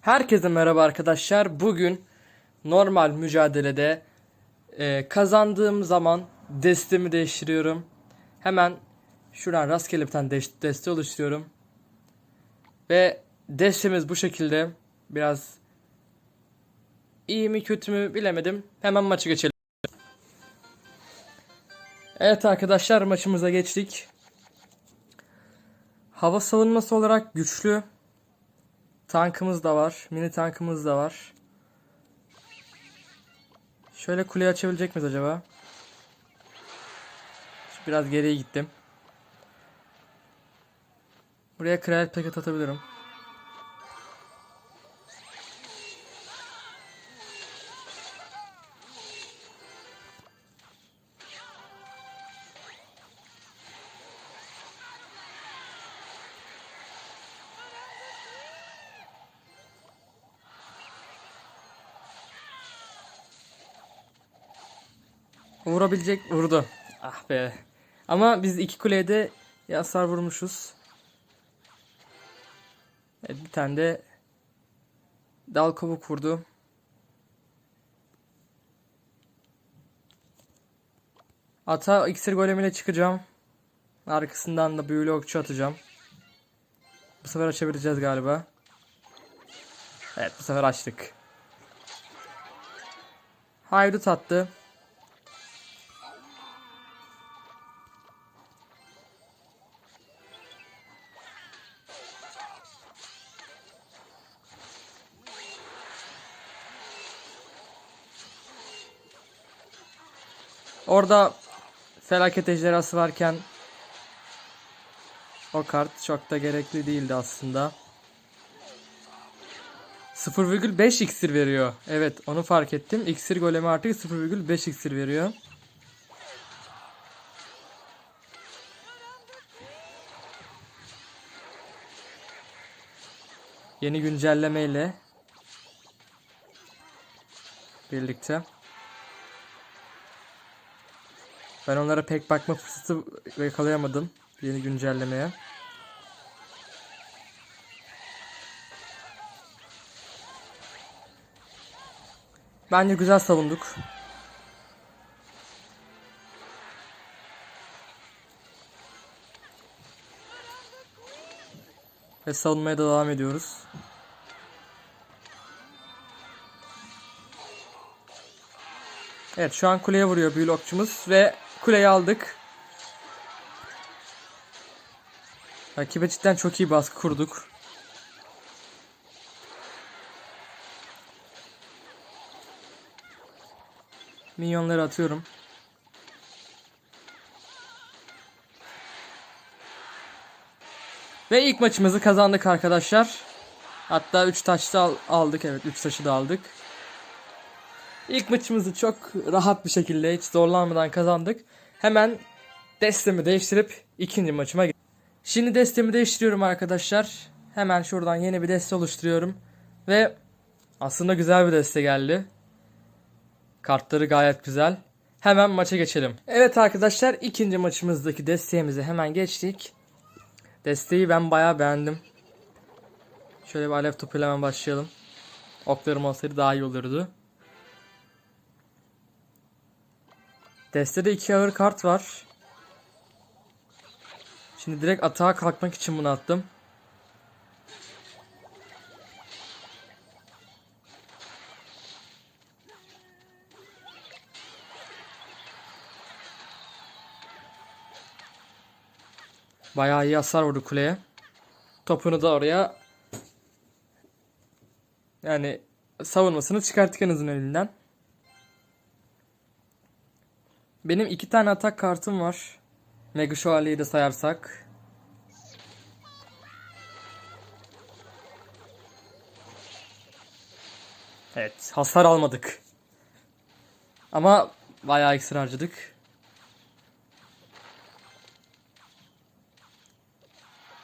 Herkese merhaba arkadaşlar. Bugün normal mücadelede e, kazandığım zaman destemi değiştiriyorum. Hemen şuradan rastgele bir tane des- deste oluşturuyorum. Ve destemiz bu şekilde. Biraz iyi mi kötü mü bilemedim. Hemen maçı geçelim. Evet arkadaşlar maçımıza geçtik. Hava savunması olarak güçlü. Tankımız da var. Mini tankımız da var. Şöyle kuleyi açabilecek miyiz acaba? Biraz geriye gittim. Buraya kraliyet paket atabilirim. Vurabilecek vurdu. Ah be. Ama biz iki kuleye de hasar vurmuşuz. Evet, bir tane de dal kabuk vurdu. Ata iksir golemiyle çıkacağım. Arkasından da büyülü okçu atacağım. Bu sefer açabileceğiz galiba. Evet bu sefer açtık. Haydut attı. Orada felaket ejderhası varken o kart çok da gerekli değildi aslında. 0,5 iksir veriyor. Evet onu fark ettim. İksir golemi artık 0,5 iksir veriyor. Yeni güncellemeyle birlikte. Ben onlara pek bakma fırsatı yakalayamadım yeni güncellemeye. Bence güzel savunduk. Ve savunmaya da devam ediyoruz. Evet şu an kuleye vuruyor büyülü okçumuz ve kuleyi aldık. Rakibe cidden çok iyi baskı kurduk. Minyonları atıyorum. Ve ilk maçımızı kazandık arkadaşlar. Hatta 3 taş da al- aldık. Evet 3 taşı da aldık. İlk maçımızı çok rahat bir şekilde hiç zorlanmadan kazandık. Hemen destemi değiştirip ikinci maçıma ge- Şimdi destemi değiştiriyorum arkadaşlar. Hemen şuradan yeni bir deste oluşturuyorum. Ve aslında güzel bir deste geldi. Kartları gayet güzel. Hemen maça geçelim. Evet arkadaşlar ikinci maçımızdaki desteğimize hemen geçtik. Desteği ben bayağı beğendim. Şöyle bir alev topuyla hemen başlayalım. Oklarım olsaydı daha iyi olurdu. Destede iki ağır kart var. Şimdi direkt atağa kalkmak için bunu attım. Bayağı iyi hasar vurdu kuleye. Topunu da oraya yani savunmasını çıkarttık en azından elinden. Benim iki tane atak kartım var. Mega Şövalye'yi de sayarsak. Evet, hasar almadık. Ama bayağı iksir harcadık.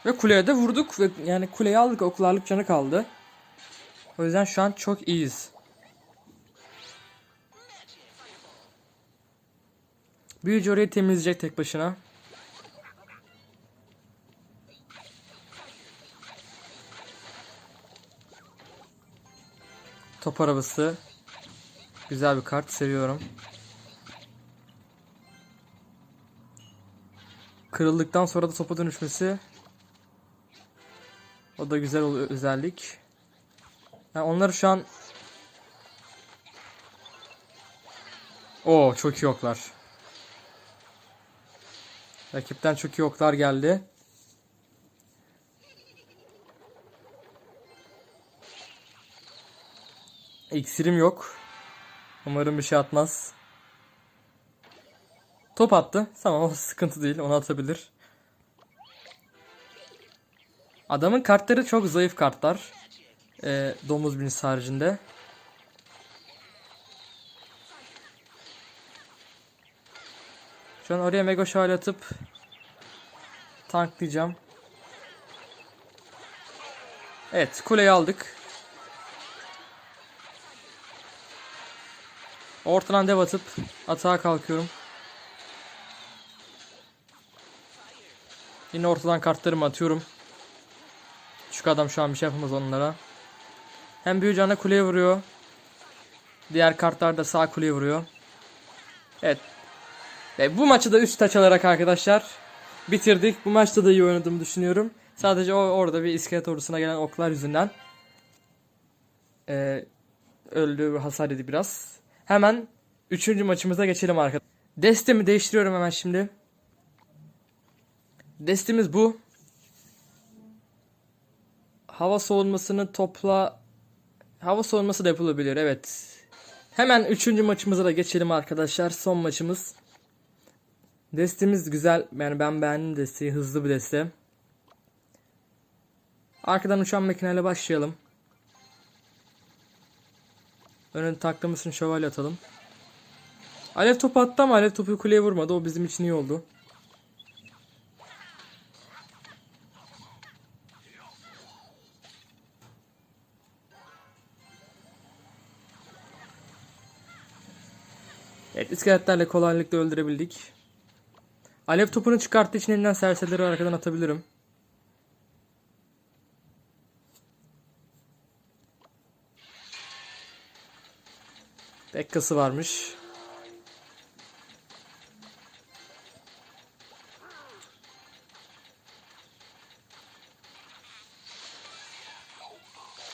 Ve kuleye de vurduk ve yani kuleyi aldık oklarlık canı kaldı. O yüzden şu an çok iyiyiz. Büyücü orayı temizleyecek tek başına. Top arabası. Güzel bir kart. Seviyorum. Kırıldıktan sonra da topa dönüşmesi. O da güzel oluyor özellik. Yani onları şu an Oo çok iyi oklar. Rakipten çok iyi oklar geldi. İksirim yok. Umarım bir şey atmaz. Top attı. Tamam o sıkıntı değil. Onu atabilir. Adamın kartları çok zayıf kartlar. Ee, domuz binisi haricinde. Şu an oraya mega şövalye atıp tanklayacağım. Evet kuleyi aldık. Ortadan dev atıp atağa kalkıyorum. Yine ortadan kartlarımı atıyorum. Şu adam şu an bir şey yapamaz onlara. Hem büyücü ana kuleye vuruyor. Diğer kartlar da sağ kuleye vuruyor. Evet. Ve bu maçı da üst taç alarak arkadaşlar bitirdik. Bu maçta da iyi oynadığımı düşünüyorum. Sadece o orada bir iskelet ordusuna gelen oklar yüzünden ee, öldü hasar yedi biraz. Hemen üçüncü maçımıza geçelim arkadaşlar. Destemi değiştiriyorum hemen şimdi. Destemiz bu. Hava soğunmasını topla. Hava soğunması da yapılabilir evet. Hemen üçüncü maçımıza da geçelim arkadaşlar. Son maçımız. Destemiz güzel. Yani ben beğendim desteği. Hızlı bir deste. Arkadan uçan makineyle başlayalım. Önüne taklamasını şövalye atalım. Alev topu attı ama alev topu kuleye vurmadı. O bizim için iyi oldu. Evet iskeletlerle kolaylıkla öldürebildik. Alev topunu çıkarttığı için elinden serseleri arkadan atabilirim. Bekkası varmış.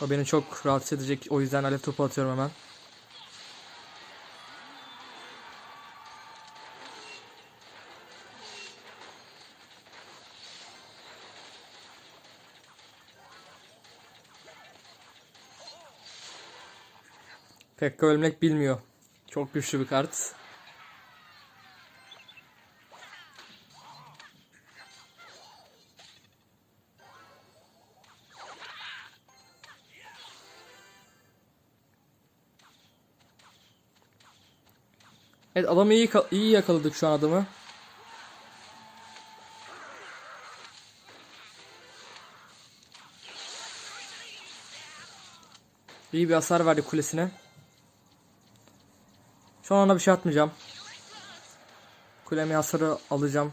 O beni çok rahatsız edecek. O yüzden alev topu atıyorum hemen. Pekka ölmek bilmiyor. Çok güçlü bir kart. Evet adamı iyi, iyi yakaladık şu an adamı. İyi bir hasar verdi kulesine. Şu an ona bir şey atmayacağım. Kulemi hasarı alacağım.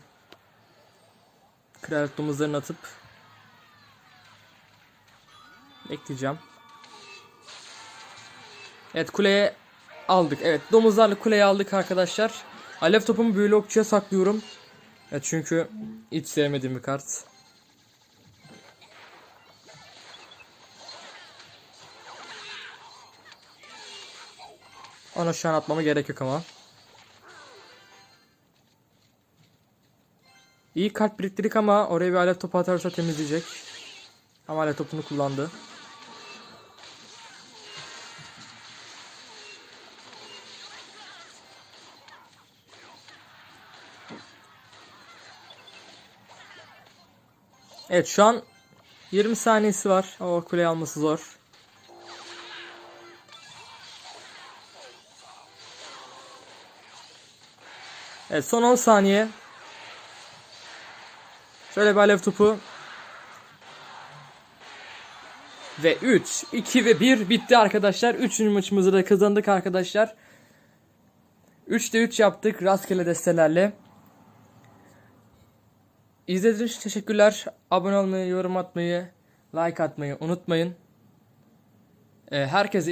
Kraliyet domuzlarını atıp bekleyeceğim. Evet kuleye aldık. Evet domuzlarla kuleyi aldık arkadaşlar. Alev topumu büyülü okçuya saklıyorum. Evet çünkü hiç sevmediğim bir kart. Ona şu an atmama gerek yok ama. İyi kart biriktirdik ama oraya bir alev topu atarsa temizleyecek. Ama alev topunu kullandı. Evet şu an 20 saniyesi var. O kuleyi alması zor. Evet son 10 saniye. Şöyle bir alev topu. Ve 3, 2 ve 1 bitti arkadaşlar. 3. maçımızı da kazandık arkadaşlar. 3'te 3 yaptık rastgele destelerle. İzlediğiniz için teşekkürler. Abone olmayı, yorum atmayı, like atmayı unutmayın. Ee, herkese